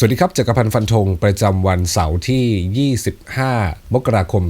สวัสดีครับจักรพันธ์ฟันธงประจำวันเสาร์ที่ 25 มกราคม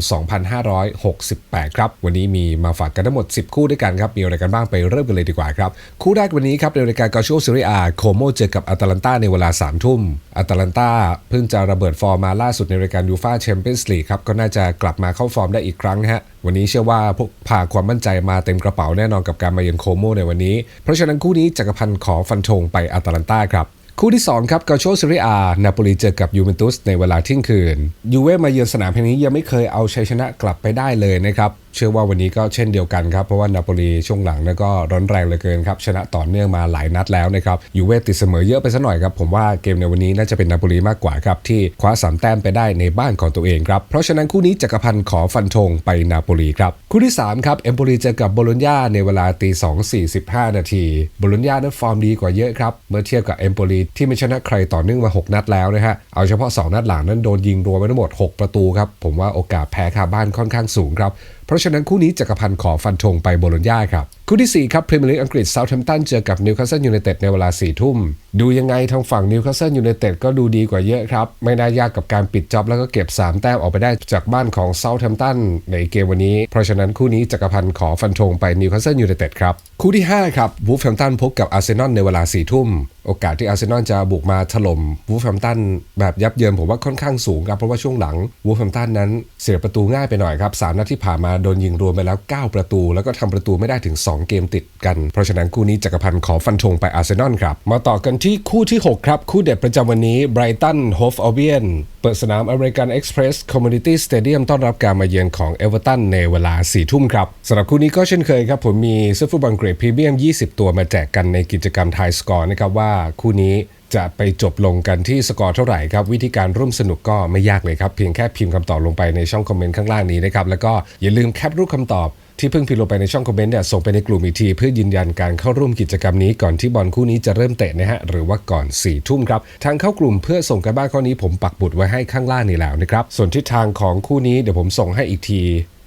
2568 ครับ วันนี้มีมาฝากกันทั้งหมด 10 คู่ด้วยกันครับ มีอะไรกันบ้างไปเริ่มกันเลยดีกว่าครับ คู่แรกวันนี้ครับในรายการกาโชซีรีอาโคโมเจอกับอาตาลันตาในเวลา 3 ทุ่มอาตาลันตาเพิ่งจะระเบิดฟอร์มมาล่าสุดในรายการยูฟาแชมเปี้ยนส์ลีกครับก็น่าจะกลับมาเข้าฟอร์มได้อีกครั้งนะฮะวันนี้เชื่อว่าพวกพาความมั่นใจมาเต็มกระเป๋าแน่นอนกับการมาเยือนโคโมในวันนี้ เพราะฉะนั้นคู่นี้จักรพันธ์ขอฟันธงไปอาตาลันตาครับ คู่ที่ 2 ครับกาโชซิรีอานาโปลีเจอกับยูเวนตุสในเวลาเที่ยงคืนยูเว่มาเยือนสนามแห่งนี้ยังไม่เคยเอาชัยชนะกลับไปได้เลยนะครับ เชื่อว่าวันนี้ก็เช่นเดียวกันครับ เพราะว่านาโปลีช่วงหลังก็ร้อนแรงเหลือเกินครับ ชนะต่อเนื่องมาหลายนัดแล้วนะครับยูเว่ติดเสมอเยอะไปสักหน่อยครับ ผมว่าเกมในวันนี้น่าจะเป็นนาโปลีมากกว่าครับ ที่คว้าสามแต้มไปได้ในบ้านของตัวเองครับ เพราะฉะนั้นคู่นี้จักรพันธ์ขอฟันธงไปนาโปลีครับ คู่ที่สามครับเอมโปลีเจอกับโบโลญญาในเวลาตีสองสี่สิบห้านาทีโบโลญญานั้นฟอร์มดีกว่าเยอะครับเมื่อเทียบกับเอมโปลีที่ไม่ชนะใครต่อเนื่องมา 6 นัดแล้วนะฮะเอาเฉพาะ 2 นัดหลังนั้นโดนยิงรวมไปทั้งหมด 6 ประตูครับผมว่าโอกาสแพ้คาบ้านค่อนข้างสูงครับ เพราะฉะนั้นคู่นี้จักรพันธ์ขอฟันธงไปโบโลญญาครับ คู่ที่ 4 ครับพรีเมียร์ลีกอังกฤษเซาท์แฮมป์ตันเจอกับนิวคาสเซิลยูไนเต็ดในเวลา4ทุ่ม ดูยังไงทางฝั่งนิวคาสเซิลยูไนเต็ดก็ดูดีกว่าเยอะครับ ไม่น่ายากกับการปิดจ็อบแล้วก็เก็บ 3 แต้มออกไปได้จากบ้านของเซาท์แฮมป์ตันในเกมวันนี้ เพราะฉะนั้นคู่นี้จักรพันธ์ขอฟันธงไปนิวคาสเซิลยูไนเต็ดครับ คู่ที่ 5 ครับวูฟแฮมป์ตันพบกับอาร์เซนอลในเวลา4ทุ่มโอกาสที่อาร์เซนอลจะบุกมาถล่มวูฟแฮมป์ตันแบบยับเยินผมว่าค่อนข้างสูงครับเพราะว่าช่วงหลังวูฟแฮมป์ตันนั้นเสียประตูง่ายไปหน่อยครับ3นัดที่ผ่านมาโดนยิงรวมไปแล้ว 9 ประตู แล้วก็ทำประตูไม่ได้ถึง 2เกมติดกัน เพราะฉะนั้นคู่นี้จักรพันธ์ขอฟันธงไปอาร์เซนอลครับ มาต่อกันที่คู่ที่ 6 ครับ คู่เด็ดประจำวันนี้ไบรตันโฮฟออเบียนเปิดสนามอเมริกันเอ็กซ์เพรสคอมมูนิตี้สเตเดียมต้อนรับการมาเยือนของเอเวอร์ตันในเวลา 4 ทุ่มครับสำหรับคู่นี้ก็เช่นเคยครับผมมีเซฟฟุตบอลเกรดพรีเมียม 20 ตัวมาแจกกันในกิจกรรมไทยสกอร์นะครับว่าคู่นี้ จะไปจบลงกันที่สกอร์เท่าไหร่ครับ วิธีการร่วมสนุกก็ไม่ยากเลยครับ เพียงแค่พิมพ์คำตอบลงไปในช่องคอมเมนต์ข้างล่างนี้นะครับ แล้วก็อย่าลืมแคปรูปคำตอบที่เพิ่งพิมพ์ลงไปในช่องคอมเมนต์เนี่ยส่งไปในกลุ่มอีทีเพื่อยืนยันการเข้าร่วมกิจกรรมนี้ก่อนที่บอลคู่นี้จะเริ่มเตะนะฮะหรือว่าก่อน4ี่ทุ่มครับทางเข้ากลุ่มเพื่อส่งกันบ้านข้อนี้ผมปักบุดไว้ให้ข้างล่างนี่แล้วนะครับส่วนทิศทางของคู่นี้เดี๋ยวผมส่งให้อีกที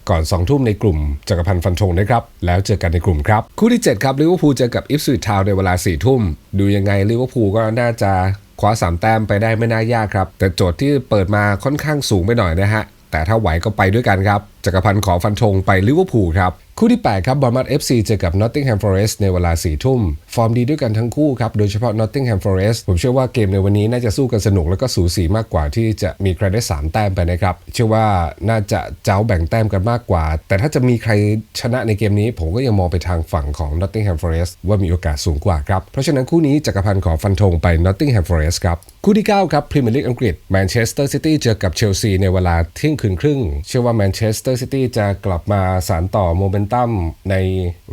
ก่อน2ทุ่มในกลุ่มจักรพันธ์ฟันธงนะครับ แล้วเจอกันในกลุ่มครับ คู่ที่ 7 ครับลิเวอร์พูลเจอกับอิฟสวิททาวในเวลา4ทุ่ม ดูยังไงลิเวอร์พูลก็น่าจะคว้า 3 แต้มไปได้ไม่น่ายากครับ แต่โจทย์ที่เปิดมาค่อนข้างสูงไปหน่อยนะฮะแต่ถ้าไหวก็ไปด้วยกันครับจักรพันธ์ขอฟันธงไปลิเวอร์พูลครับคู่ที่ 8 ครับบอร์มัตเอฟซีเจอกับ Nottingham Forest ในเวลา4ทุ่ม ฟอร์มดีด้วยกันทั้งคู่ครับ โดยเฉพาะ Nottingham Forest ผมเชื่อว่าเกมในวันนี้น่าจะสู้กันสนุกแล้วก็สูสีมากกว่าที่จะมีใครได้ 3 แต้มไปนะครับ เชื่อว่าน่าจะเจ้าแบ่งแต้มกันมากกว่า แต่ถ้าจะมีใครชนะในเกมนี้ ผมก็ยังมองไปทางฝั่งของ Nottingham Forest ว่ามีโอกาสสูงกว่าครับเพราะฉะนั้นคู่นี้จักรพันธ์ขอฟันธงไป Nottingham Forest ครับคู่ที่ 9 ครับพรีเมียร์ลีกอังกฤษแมนเชสเตอร์ซิตี้เจอกับเชลซีในเวลาเที่ยงคืนครึ่ง เชื่อว่าแมนเชสเตอร์ซิตี้จะกลับมาสานต่อโมเมนตัมใน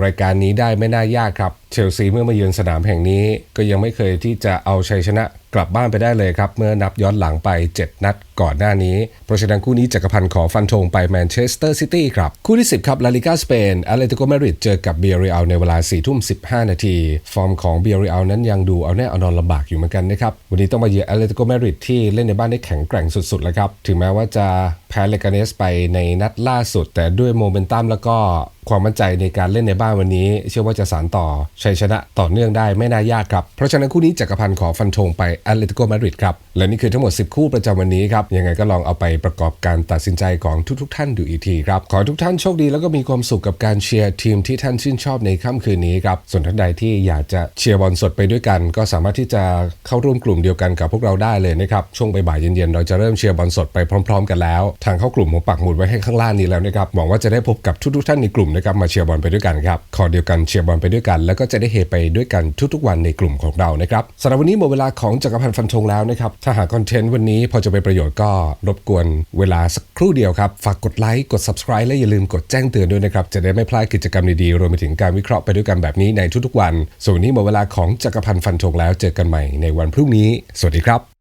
รายการนี้ได้ไม่น่ายากครับเชลซีเมื่อมาเยือนสนามแห่งนี้ ก็ยังไม่เคยที่จะเอาชัยชนะกลับบ้านไปได้เลยครับ เมื่อนับย้อนหลังไป 7 นัดก่อนหน้านี้ เพราะฉะนั้นคู่นี้จักรพันธ์ขอฟันธงไปแมนเชสเตอร์ซิตี้ครับ คู่ที่ 10 ครับลาลิกาสเปนอาเลติโกมาดริดเจอกับเบียริอัลในเวลา4ทุ่ม15 นาที ฟอร์มของเบียริอัลนั้นยังดูเอาแน่เอานอนลำบากอยู่เหมือนกันนะครับ วันนี้ต้องมาเยือนอาเลติโกมาดริดที่เล่นในบ้านได้แข็งแกร่งสุดๆแล้วครับถึงแม้ว่าจะแพ้เลกาเนสไปในนัดล่าสุด แต่ด้วยโมเมนตัมแล้วก็ความมั่นใจในการเล่นในบ้านวันนี้ เชื่อว่าจะสานต่อชัยชนะต่อเนื่องได้ไม่น่ายากครับ เพราะฉะนั้นคู่นี้จักรพันธ์ขอฟันธงไปแอตเลติโกมาดริดครับ และนี่คือทั้งหมด 10 คู่ประจำวันนี้ครับ ยังไงก็ลองเอาไปประกอบการตัดสินใจของทุกๆท่านดูอีกทีครับ ขอทุกท่านโชคดีแล้วก็มีความสุขกับการเชียร์ทีมที่ท่านชื่นชอบในค่ำคืนนี้ครับส่วนท่านใดที่อยากจะเชียร์บอลสดไปด้วยกัน ก็สามารถที่จะเข้าร่วมกลุ่มเดียวกันกับพวกเราได้เลยนะครับช่วงบ่ายเย็นๆเราจะเริ่มเชียร์บอลสดไปพร้อม ๆ กันแล้ว ทางเข้ากลุ่มผมปักหมุดไว้ให้ข้างล่างนี้แล้วนะครับหวังว่าจะได้พบกับทุกๆท่านในกลุ่มนะครับมาเชียร์บอลไปด้วยกันครับขอเดียวกันเชียร์บอลไปด้วยกันแล้วก็จะได้เฮไปด้วยกันทุกๆวันในกลุ่มของเรานะครับสำหรับวันนี้หมดเวลาของจักรพันธ์ฟันธงแล้วนะครับ ถ้าหากคอนเทนต์วันนี้พอจะเป็นประโยชน์ก็รบกวนเวลาสักครู่เดียวครับ ฝากกดไลค์กด subscribe และอย่าลืมกดแจ้งเตือนด้วยนะครับ จะได้ไม่พลาดกิจกรรมดีๆ รวมไปถึงการวิเคราะห์ไปด้วยกันแบบนี้ในทุกๆวัน ส่วนวันนี้หมดเวลาของจักรพันธ์ฟันธงแล้วเจอกันใหม่ในวันพรุ่งนี้ สวัสดีครับ